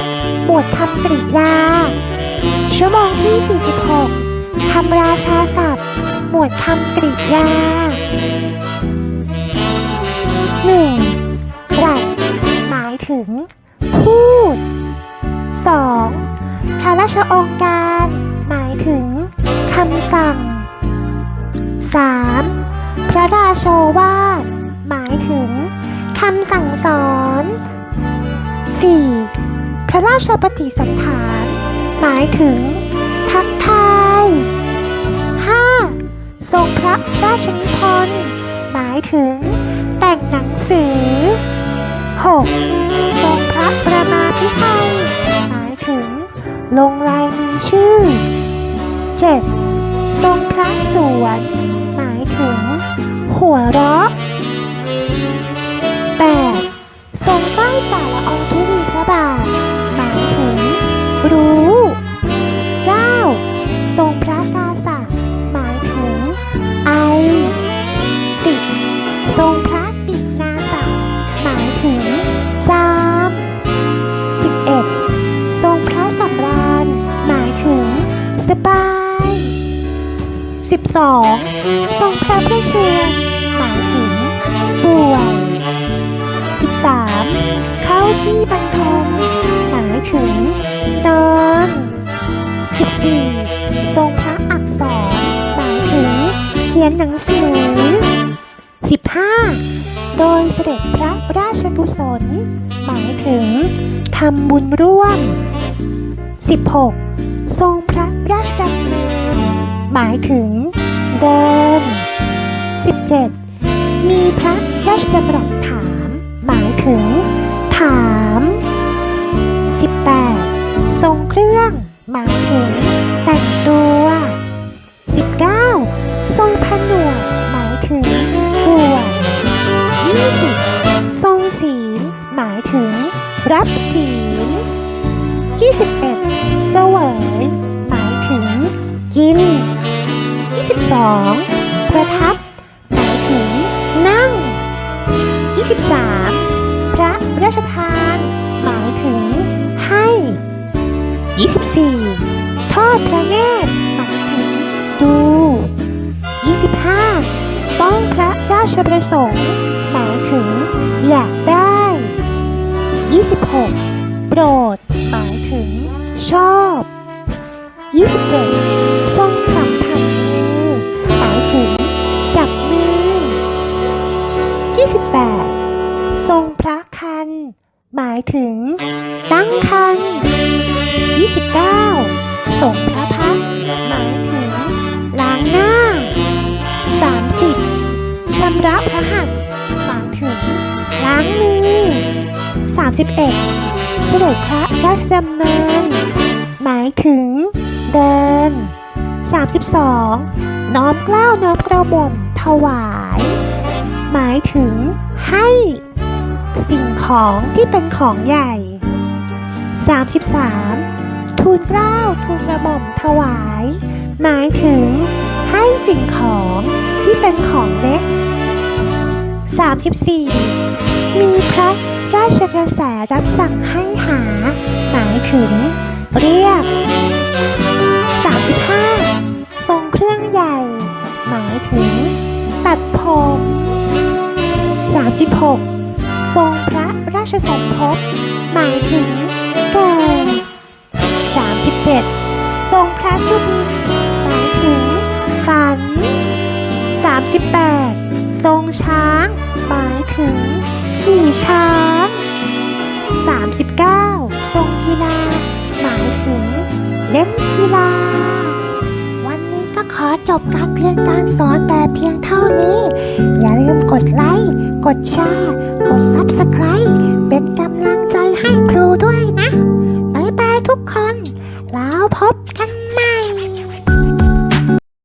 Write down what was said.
พท์หมวดคำกริยา ชั่วโมงที่ 46 คำราชาศัพท์ หมวดคำกริยา 1. ตรัสหมายถึง พูด 2. พระราชองค์การ หมายถึงคำสั่ง 3. พระราโชวาทหมายถึงคำสั่งสอน พระราชปฏิสันถาน หมายถึง ทักทาย 5. ทรงพระราชนิพนธ์หมายถึง แต่งหนังสือ 6. ทรงพระประมาพิไทยหมายถึง ลงลายมือชื่อ 7. ทรงพระสวน หมายถึง หัวเราะ 8. 12. ทรงพระประชวรหมายถึงป่วย 13. เข้าที่บรรทมหมายถึงเดิน 14. ทรงพระอักษรหมายถึงเขียนหนังสือ 15. โดยเสด็จพระราชกุศล หมายถึงทำบุญร่วม 16. ทรงพระราชดำเนินหมายถึง เดิน 17. มีพระราชดำรัสถาม หมายถึง ถาม 18. ทรงเครื่อง หมายถึง แต่งตัว 19. ทรงผนวดหมายถึงบวช 20. ทรงศีล หมายถึง รับศีล 21. เสวยหมายถึง กิน 22. ประทับหมายถึงนั่ง 23. พระราชทาน หมายถึงให้ 24. ทอดพระเนตรหมายถึงดู 25. ต้องพระราชประสงค์ หมายถึงอยากได้ 26. โปรด หมายถึงชอบ 27. 29. ทรงพระพักหมายถึงล้างหน้า 30. ชำระพระหัตถ์หมายถึงล้างมือ 31. เสด็จพระราชดำเนิน หมายถึงเดิน 32. น้อมเกล้าวน้อมกระหม่อมถวาย หมายถึงให้สิ่งของที่เป็นของใหญ่ 33. ทูลเกล้าทูลกระหม่อมถวาย หมายถึง ให้สิ่งของที่เป็นของเล็ก 34. มีพระราชกระแสรับสั่งให้หา หมายถึง เรียก 35. ทรงเครื่องใหญ่ หมายถึง ตัดผม 36. ทรงพระราชสมภพหมายถึงเกิ ช้าง หมายถึง ขี่ช้าง 39. ทรงกีฬา หมายถึง เล่นกีฬา วันนี้ก็ขอจบการเพียนการสอนแต่เพียงเท่านี้ อย่าลืมกดไลค์ กดแชร์ กด Subscribe เป็นกำลังใจให้คร